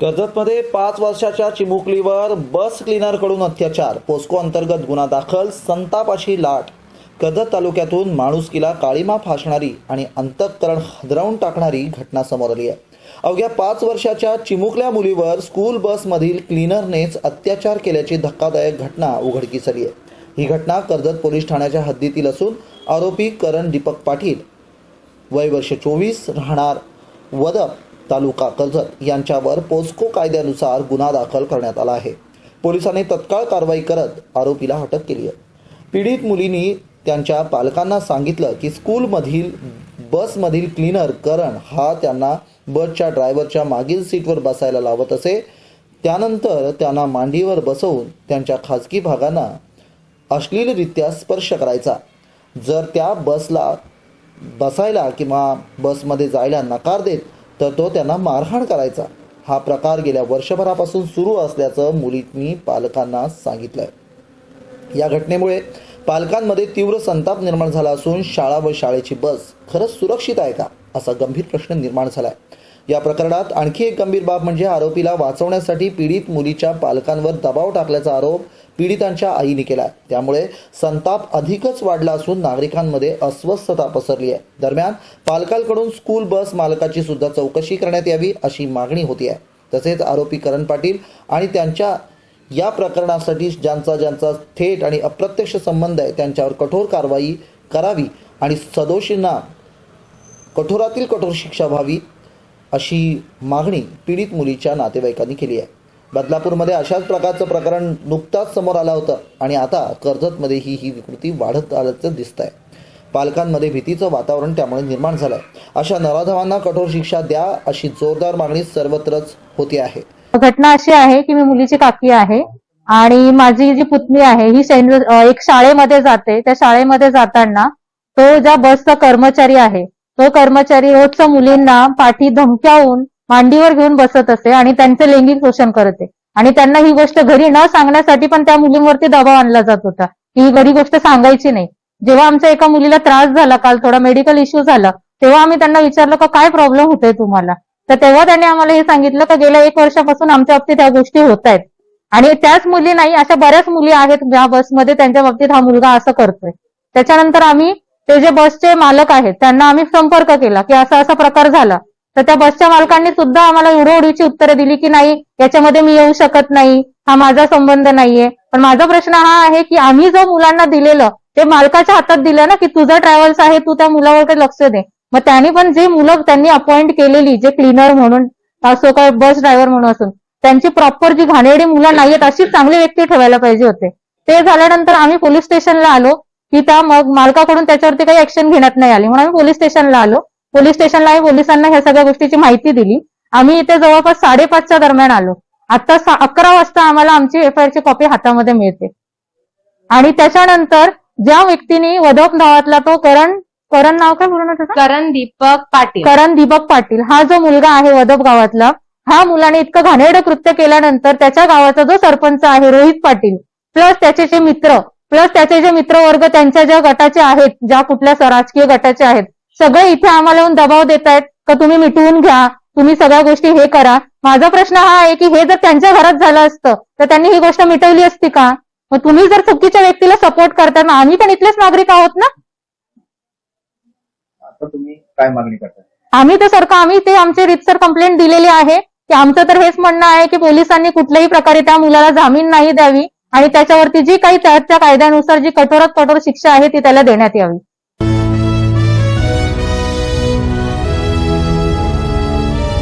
कर्जतमध्ये पाच वर्षाच्या चिमुकलीवर बस क्लीनरकडून अत्याचार. पोस्को अंतर्गत गुन्हा दाखल संतापाची लाट. कर्जत तालुक्यातून माणुसकीला काळीमा फासणारी आणि अंतःकरण हदरावून टाकणारी घटना समोर आली आहे. अवघ्या पाच वर्षाच्या चिमुकल्या मुलीवर स्कूल बसमधील क्लीनरनेच अत्याचार केल्याची धक्कादायक घटना उघडकीस आली आहे. ही घटना कर्जत पोलीस ठाण्याच्या हद्दीतील असून आरोपी करण दीपक पाटील वय वर्ष चोवीस राहणार वदप तालुका कर्जत यांच्यावर पोस्को कायद्यानुसार गुन्हा दाखल करण्यात आला आहे. पोलिसांनी तत्काळ कारवाई करत आरोपीला अटक केली आहे. पीडित मुलींनी त्यांच्या पालकांना सांगितलं की स्कूलमधील बसमधील क्लीनर करण हा त्यांना बसच्या ड्रायव्हरच्या मागील सीटवर बसायला लावत असे. त्यानंतर त्यांना मांडीवर बसवून त्यांच्या खाजगी भागांना अश्लीलरित्या स्पर्श करायचा. जर त्या बसला बसायला किंवा बसमध्ये जायला नकार देत तर तो त्यांना मारहाण करायचा. हा प्रकार गेल्या वर्षभरापासून सुरू असल्याचं मुलींनी पालकांना सांगितलंय. या घटनेमुळे पालकांमध्ये तीव्र संताप निर्माण झाला असून शाळा व शाळेची बस खरंच सुरक्षित आहे का असा गंभीर प्रश्न निर्माण झाला आहे या प्रकरणात आणखी एक गंभीर बाब म्हणजे आरोपीला वाचवण्यासाठी पीडित मुलीच्या पालकांवर दबाव टाकल्याचा आरोप पीडितांच्या आईने केला त्यामुळे संताप अधिकच वाढला असून नागरिकांमध्ये अस्वस्थता पसरली आहे. दरम्यान पालकांकडून स्कूल बस मालकाची सुद्धा चौकशी करण्यात यावी अशी मागणी होती आहे. तसेच आरोपी करण पाटील आणि त्यांच्या या प्रकरणासाठी ज्यांचा ज्यांचा थेट आणि अप्रत्यक्ष संबंध आहे त्यांच्यावर कठोर कारवाई करावी आणि सदोषींना कठोरातील कठोर शिक्षा व्हावी अशी मागणी पीडित मुलीच्या नातेवाईकांनी केली आहे. बदलापूरमध्ये अशाच प्रकारचं प्रकरण नुकताच समोर आलं होतं आणि आता कर्जतमध्येही ही विकृती वाढत आल्याचं दिसत आहे पालकांमध्ये भीतीचं वातावरण त्यामुळे निर्माण झालंय. अशा नराधवांना कठोर शिक्षा द्या अशी जोरदार मागणी सर्वत्रच होती आहे. घटना अशी आहे की मी मुलीची काकी आहे आणि माझी जी पुतणी आहे ही सैन्य एक शाळेमध्ये जाते. त्या शाळेमध्ये जाताना तो ज्या बसचा कर्मचारी आहे तो कर्मचारी रोजच्या मुलींना पाठी धमक्यावून मांडीवर घेऊन बसत असे आणि त्यांचे लैंगिक शोषण करते आणि त्यांना ही गोष्ट घरी न सांगण्यासाठी पण त्या मुलींवरती दबाव आणला जात होता. की ही घरी गोष्ट सांगायची नाही. जेव्हा आमच्या एका मुलीला त्रास झाला काल थोडा मेडिकल इश्यू झाला तेव्हा आम्ही त्यांना विचारलं का काय प्रॉब्लेम होतोय तुम्हाला? तर तेव्हा त्यांनी आम्हाला हे सांगितलं की गेल्या एक वर्षापासून आमच्या बाबतीत ह्या गोष्टी होत आहेत. आणि त्याच मुली नाही अशा बऱ्याच मुली आहेत ज्या बसमध्ये त्यांच्या बाबतीत हा मुलगा असं करतोय. त्याच्यानंतर आम्ही ते जे बसचे मालक आहेत त्यांना आम्ही संपर्क केला की असा असा प्रकार झाला. तर त्या बसच्या मालकांनी सुद्धा आम्हाला उडवडीची उत्तरे दिली की नाही याच्यामध्ये मी येऊ शकत नाही हा माझा संबंध नाहीये. पण माझा प्रश्न हा आहे की आम्ही जो मुलांना दिलेलं ते मालकाच्या हातात दिलं ना की तुझं ट्रॅव्हल्स आहे तू त्या मुलावर काही लक्ष दे. मग त्यांनी पण जे मुलं त्यांनी अपॉइंट केलेली जे क्लीनर म्हणून असो काय बस ड्रायव्हर म्हणून असून त्यांची प्रॉपर जी घाणेरडी मुलं नाहीयेत अशी चांगली व्यक्ती ठेवायला पाहिजे होते. ते झाल्यानंतर आम्ही पोलीस स्टेशनला आलो. की त्या मग मालकाकडून त्याच्यावरती काही ऍक्शन घेण्यात नाही आली. म्हणून आम्ही पोलीस स्टेशनला आलो. पोलीस स्टेशनला आम्ही पोलिसांना ह्या सगळ्या गोष्टीची माहिती दिली. आम्ही इथे जवळपास साडेपाचच्या दरम्यान आलो. आता अकरा वाजता आम्हाला आमची एफ आय ची कॉपी हातामध्ये मिळते. आणि त्याच्यानंतर ज्या व्यक्तीने वदप गावातला तो करण करण नाव काय पूर्ण करण दीपक पाटील. करण दीपक पाटील. हा जो मुलगा आहे वदप गावातला हा मुलाने इतकं घाणेरडं कृत्य केल्यानंतर त्याच्या गावाचा जो सरपंच आहे रोहित पाटील प्लस त्याचे जे मित्र प्लस त्याचे जे मित्रवर्ग त्यांच्या ज्या गटाचे आहेत ज्या कुठल्या राजकीय गटाचे आहेत सगळे इथे आम्हाला येऊन दबाव देत आहेत का तुम्ही मिटवून घ्या तुम्ही सगळ्या गोष्टी हे करा. माझा प्रश्न हा आहे की हे जर त्यांच्या घरात झालं असतं तर त्यांनी ही गोष्ट मिटवली असती का? मग तुम्ही जर चुकीच्या व्यक्तीला सपोर्ट करताय मग आम्ही पण इथलेच नागरिक आहोत ना? आता तुम्ही काय मागणी आम्ही तर सरकार आम्ही ते आमचे रितसर कंप्लेंट दिलेली आहे की आमचं तर हेच म्हणणं आहे की पोलिसांनी कुठल्याही प्रकारे त्या मुलाला जामीन नाही द्यावी. आणि त्याच्यावरती जी काही त्याच्या कायद्यानुसार जी कठोरात कठोर शिक्षा आहे ती त्याला देण्यात यावी.